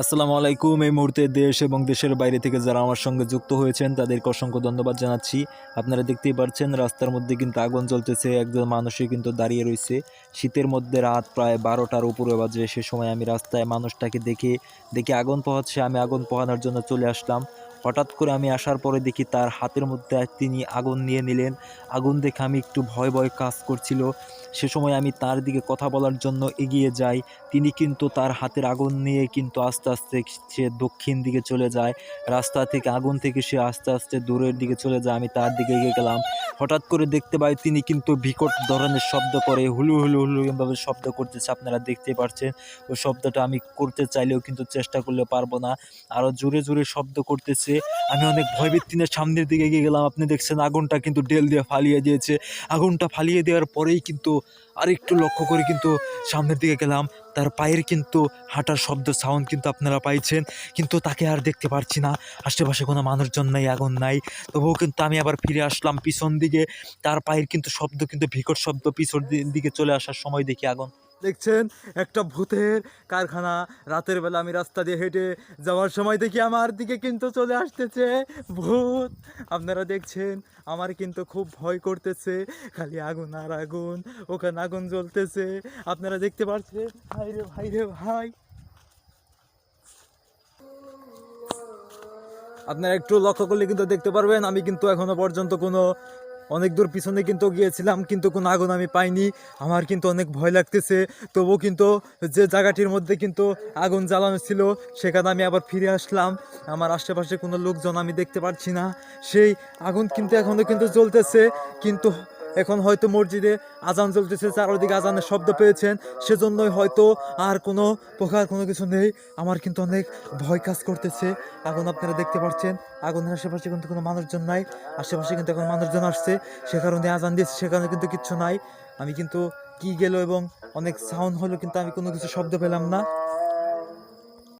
আসসালামু আলাইকুম। এই মুহূর্তে দেশ এবং দেশের বাইরে থেকে যারা আমার সঙ্গে যুক্ত হয়েছেন, তাদেরকে অসংখ্য ধন্যবাদ জানাচ্ছি। আপনারা দেখতেই পাচ্ছেন, রাস্তার মধ্যে কিন্তু আগুন জ্বলতেছে। একজন মানুষই কিন্তু দাঁড়িয়ে রয়েছে। শীতের মধ্যে রাত প্রায় বারোটার উপরে বাজে। সে সময় আমি রাস্তায় মানুষটাকে দেখে দেখে আগুন পোহাচ্ছে। আমি আগুন পোহানোর জন্য চলে আসলাম। হঠাৎ করে আমি আসার পরে দেখি তার হাতের মধ্যে তিনি আগুন নিয়ে নিলেন। আগুন দেখে আমি একটু ভয় ভয় কাজ করছিল। সে সময় আমি তার দিকে কথা বলার জন্য এগিয়ে যাই। তিনি কিন্তু তার হাতের আগুন নিয়ে কিন্তু আস্তে আস্তে সে দক্ষিণ দিকে চলে যায়। রাস্তা থেকে, আগুন থেকে সে আস্তে আস্তে দূরের দিকে চলে যায়। আমি তার দিকে এগিয়ে গেলাম। হঠাৎ করে দেখতে পাই তিনি কিন্তু বিকট ধরনের শব্দ করে, হুলু হুলু হুলু এভাবে শব্দ করতেছে। আপনারা দেখতে পাচ্ছেন ওই শব্দটা আমি করতে চাইলেও কিন্তু চেষ্টা করলে পারব না। আরও জোরে জোরে শব্দ করতেছে। আমি অনেক ভয়ভিত্তিনের সামনের দিকে এগিয়ে গেলাম। আপনি দেখছেন আগুনটা কিন্তু ডেল দিয়ে ফালিয়ে দিয়েছে। আগুনটা ফালিয়ে দেওয়ার পরেই কিন্তু আরেকটু লক্ষ্য করে কিন্তু সামনের দিকে গেলাম। তার পায়ের কিন্তু হাঁটার শব্দ সাউন্ড কিন্তু আপনারা পাইছেন। কিন্তু তাকে আর দেখতে পারছি না। আশেপাশে কোনো মানুষজন নাই, আগুন নাই। তবুও কিন্তু আমি আবার ফিরে আসলাম পিছন দিকে। তার পায়ের কিন্তু শব্দ, কিন্তু ভিকট শব্দ পিছন দিকে চলে আসার সময় দেখি আগুন। দেখছেন? একটা ভূতের কারখানা। রাতের বেলা আমি রাস্তা দিয়ে হেঁটে যাওয়ার সময় দেখি আমার দিকে কিন্তু চলে আসতেছে ভূত। আপনারা দেখছেন? আমার কিন্তু খুব ভয় করতেছে। খালি আগুন আর আগুন, ওখানে আগুন জ্বলতেছে। আপনারা দেখতে পাচ্ছেন ভাই রে ভাই রে ভাই। আপনারা একটু লক্ষ্য করলে কিন্তু দেখতে পারবেন, আমি কিন্তু এখনও পর্যন্ত কোনো অনেক দূর পিছনে কিন্তু গিয়েছিলাম, কিন্তু কোনো আগুন আমি পাইনি। আমার কিন্তু অনেক ভয় লাগতেছে। তবু কিন্তু যে জায়গাটির মধ্যে কিন্তু আগুন জ্বালানো ছিল, সেখানে আমি আবার ফিরে আসলাম। আমার আশেপাশে কোনো লোকজন আমি দেখতে পাচ্ছি না। সেই আগুন কিন্তু এখনও কিন্তু জ্বলতেছে, কিন্তু এখন হয়তো মসজিদে আজান চলতেছে, চারদিকে আজানের শব্দ পেয়েছেন, সেজন্যই হয়তো আর কোনো প্রকার কোনো কিছু নেই। আমার কিন্তু অনেক ভয় কাজ করতেছে। আগুন আপনারা দেখতে পাচ্ছেন, আগুনের আশেপাশে কিন্তু কোনো মানুষজন নাই, আশেপাশে কিন্তু এখন মানুষজন আসছে। সে কারণে আজান দিয়েছে সেখানে কিন্তু কিচ্ছু নাই। আমি কিন্তু কি গেল এবং অনেক সাউন্ড হলো, কিন্তু আমি কোনো কিছু শব্দ পেলাম না।